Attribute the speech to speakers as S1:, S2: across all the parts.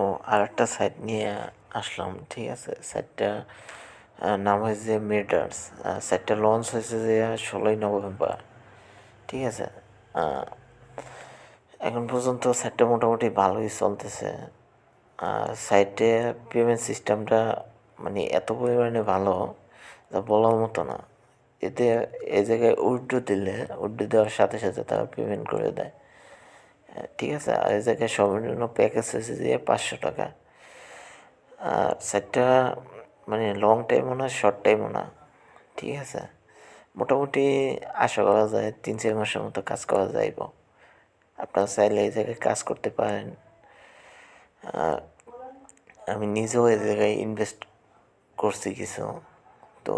S1: ও আর একটা সাইট নিয়ে আসলাম, ঠিক আছে? সাইটটা নাম হয়েছে মেটার্স সাইটটা লঞ্চ হয়েছে যে ষোলোই নভেম্বর, ঠিক আছে? এখন পর্যন্ত সাইটটা মোটামুটি ভালোই চলতেছে। আর সাইটে পেমেন্ট সিস্টেমটা মানে এত পরিমাণে ভালো যা বলার মতো না। এতে এই জায়গায় উইড্রো দিলে উইড্রো দেওয়ার সাথে সাথে তারা পেমেন্ট করে দেয়। ঠিক আছে, আর এই জায়গায় সর্বনিম্ন প্যাকেজ হয়েছে যে পাঁচশো টাকা। আর সাইটটা মানে লং টাইমও না শর্ট টাইমও না, ঠিক আছে। মোটামুটি আশা করা যায় তিন চার মাসের মতো কাজ করা যাইব। আপনারা চাইলে এই জায়গায় কাজ করতে পারেন। আমি নিজেও এই জায়গায় ইনভেস্ট করছি কিছু। তো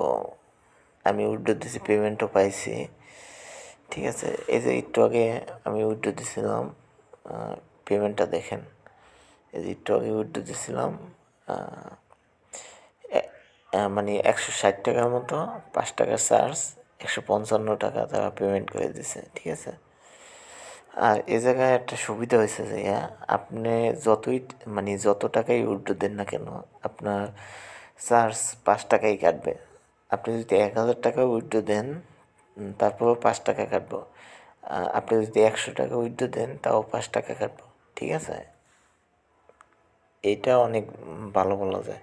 S1: আমি উইড্রো দিছি পেমেন্টও পাইছি। ঠিক আছে এই যে একটু আগে আমি উইড্রো দিছিলাম পেমেন্টটা দেখেন এই যে একটু আগে উইড্রো আহ, মানে একশো ষাট টাকার মতো পাঁচ টাকার চার্জ একশো পঞ্চান্ন টাকা তারা পেমেন্ট করে দিছে ঠিক আছে? আর এ জায়গায় একটা সুবিধা হয়েছে যে আপনি যতই মানে যত টাকাই উইড্রো দেন না কেন আপনার চার্জ পাঁচ টাকাই কাটবে। আপনি যদি এক হাজার টাকা উইড্রো দেন তারপরেও পাঁচ টাকা কাটবো। আপনি যদি একশো টাকা উইড্রো দেন, তাও পাঁচ টাকা কাটবো, ঠিক আছে? এইটা অনেক ভালো বলা যায়।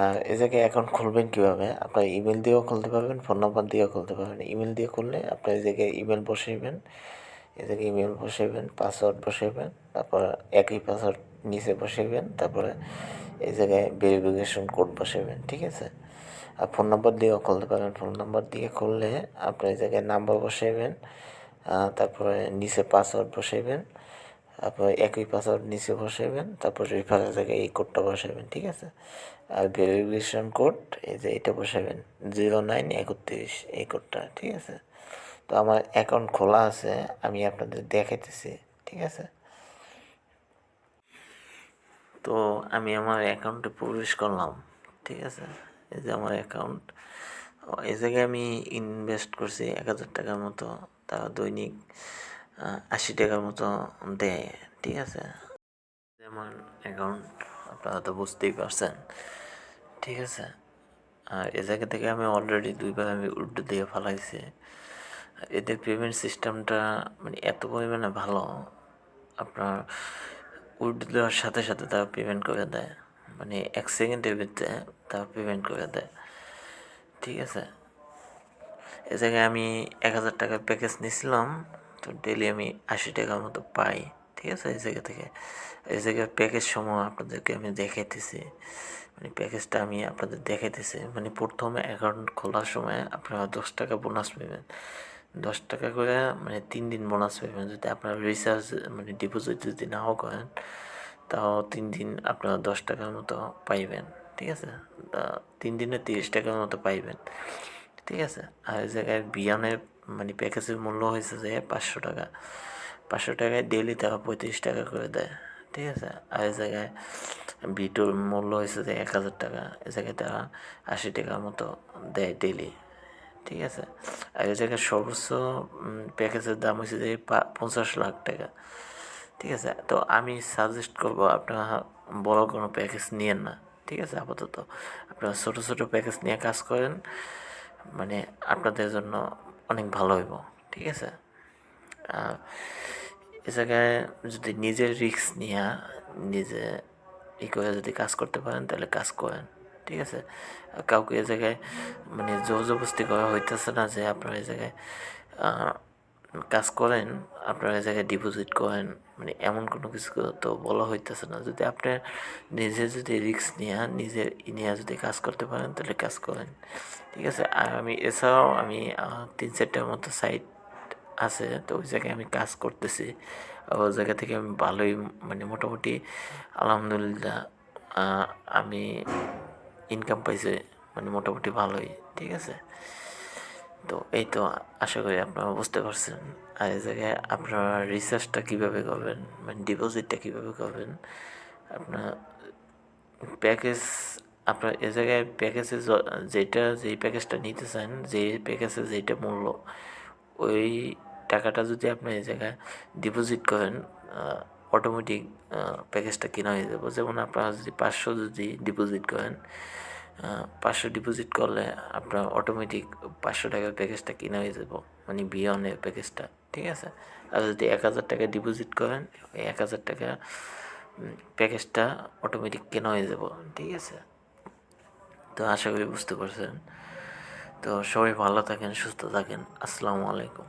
S1: আর এই জায়গায় অ্যাকাউন্ট খুলবেন কীভাবে? আপনার ইমেল দিয়েও খুলতে পারবেন, ফোন নাম্বার দিয়েও খুলতে পারবেন। ইমেল দিয়ে খুললে আপনার এই জায়গায় ইমেল বসাইবেন, এ জায়গায় ইমেল বসাইবেন, পাসওয়ার্ড বসাইবেন, তারপর একই পাসওয়ার্ড নিচে বসাইবেন, তারপরে এই জায়গায় ভেরিফিকেশন কোড বসাইবেন, ঠিক আছে? আর ফোন নম্বর দিয়েও খুলতে পারেন। ফোন নম্বর দিয়ে খুললে আপনি এই জায়গায় নাম্বার বসাইবেন তারপরে নিচে পাসওয়ার্ড বসাইবেন, তারপর একই পাসওয়ার্ড নিচে বসাইবেন, তারপর রেফারের জায়গায় এই কোডটা বসাইবেন, ঠিক আছে? আর ভেরিফিকেশন কোড এই যে এটা বসাবেন জিরো নাইন একত্রিশ, এই কোডটা ঠিক আছে? তো আমার অ্যাকাউন্ট খোলা আছে, আমি আপনাদের দেখাইতেছি, ঠিক আছে? তো আমি আমার অ্যাকাউন্টে প্রবেশ করলাম, ঠিক আছে? এই যে আমার অ্যাকাউন্ট এই জায়গায় আমি ইনভেস্ট করছি এক হাজার টাকার মতো, তা দৈনিক আশি টাকার মতো দেয়, ঠিক আছে? যেমন অ্যাকাউন্ট আপনারা তো বুঝতেই পারছেন, ঠিক আছে? আর এ জায়গা থেকে আমি অলরেডি দুইবার আমি উল্টো দিয়ে ফেলাইছি। এদের পেমেন্ট সিস্টেমটা মানে এত পরিমাণে ভালো, আপনার উল্টো দেওয়ার সাথে সাথে তারা পেমেন্ট করে দেয়। মানে এক সেকেন্ডের ভিতরে তারা পেমেন্ট করে দেয়। ঠিক আছে? এ জায়গায় আমি এক হাজার টাকার প্যাকেজ নিয়েছিলাম তো ডেলি আমি আশি টাকার মতো পাই। ঠিক আছে? এই জায়গা থেকে। এই জায়গায় প্যাকেজ সমূহ আপনাদেরকে আমি দেখাইতেছি। মানে প্যাকেজটা আমি আপনাদের দেখাইতেছি। মানে প্রথমে অ্যাকাউন্ট খোলার সময় আপনারা দশ টাকা বোনাস পাবেন। দশ টাকা করে মানে তিন দিন বোনাস পাবেন। যদি আপনার রিচার্জ মানে ডিপোজিট যদি নাও করেন তাও তিন দিন আপনারা দশ টাকার মতো পাইবেন, ঠিক আছে? তিন দিনে তিরিশ টাকার মতো পাইবেন, ঠিক আছে? আর এই জায়গায় বিয়ানের মানে প্যাকেজের মূল্য হয়েছে যে পাঁচশো টাকা। পাঁচশো টাকায় ডেলি তারা পঁয়ত্রিশ টাকা করে দেয়, ঠিক আছে? আর এই জায়গায় বিটুর মূল্য হয়েছে যে এক হাজার টাকা, এই জায়গায় তারা আশি টাকার মতো দেয় ডেলি ঠিক আছে? আর এই জায়গায় সর্বোচ্চ প্যাকেজের দাম হয়েছে যে পঞ্চাশ লাখ টাকা। ঠিক আছে? তো আমি সাজেস্ট করব আপনারা বড় কোনো প্যাকেজ নিয়েন না, ঠিক আছে? আপাতত আপনারা ছোটো ছোটো প্যাকেজ নিয়ে কাজ করেন মানে আপনাদের জন্য অনেক ভালো হইব, ঠিক আছে? এ জায়গায় যদি নিজের রিস্ক নিয়ে নিজে ই করে যদি কাজ করতে পারেন, তাহলে কাজ করেন, ঠিক আছে? কাউকে এ জায়গায় মানে জোর জবস্তি করা হইতেছে না যে আপনার এই জায়গায় কাজ করেন, আপনার জায়গায় ডিপোজিট করেন মানে এমন কোনো কিছু তো বলা হইতেছে না। যদি আপনি নিজে যদি রিস্ক নিয়ে নিজের ই নিয়ে যদি কাজ করতে পারেন, তাহলে কাজ করেন। ঠিক আছে? আর আমি, এছাড়াও আমি তিন চারটার মতো সাইট আছে, তো ওই জায়গায় আমি কাজ করতেছি। ওই জায়গা থেকে আমি ভালোই মানে মোটামুটি আলহামদুলিল্লাহ আমি ইনকাম পাইছি মানে মোটামুটি ভালোই। ঠিক আছে? তো এই তো আশা করি আপনারা বুঝতে পারছেন। আর এই জায়গায় আপনারা রিসার্চটা কীভাবে করবেন মানে ডিপোজিটটা কীভাবে করবেন, আপনার প্যাকেজ আপনার এ জায়গায় প্যাকেজে যেটা, যেই প্যাকেজটা নিতে চান যে প্যাকেজে যেটা মূল্য, ওই টাকাটা যদি আপনি এই জায়গায় ডিপোজিট করেন অটোমেটিক প্যাকেজটা কেনা হয়ে যাব। যেমন আপনারা যদি পাঁচশো যদি ডিপোজিট করেন পাঁচশো ডিপোজিট করলে আপনার অটোমেটিক পাঁচশো টাকার প্যাকেজটা কেনা হয়ে যাব। মানে বিয়নের প্যাকেজটা ঠিক আছে? আর যদি এক হাজার টাকা ডিপোজিট করেন, এক হাজার টাকা প্যাকেজটা অটোমেটিক কেনা হয়ে যাব, ঠিক আছে? তো আশা করি বুঝতে পারছেন। তো সবাই ভালো থাকেন, সুস্থ থাকেন। আসসালামু আলাইকুম।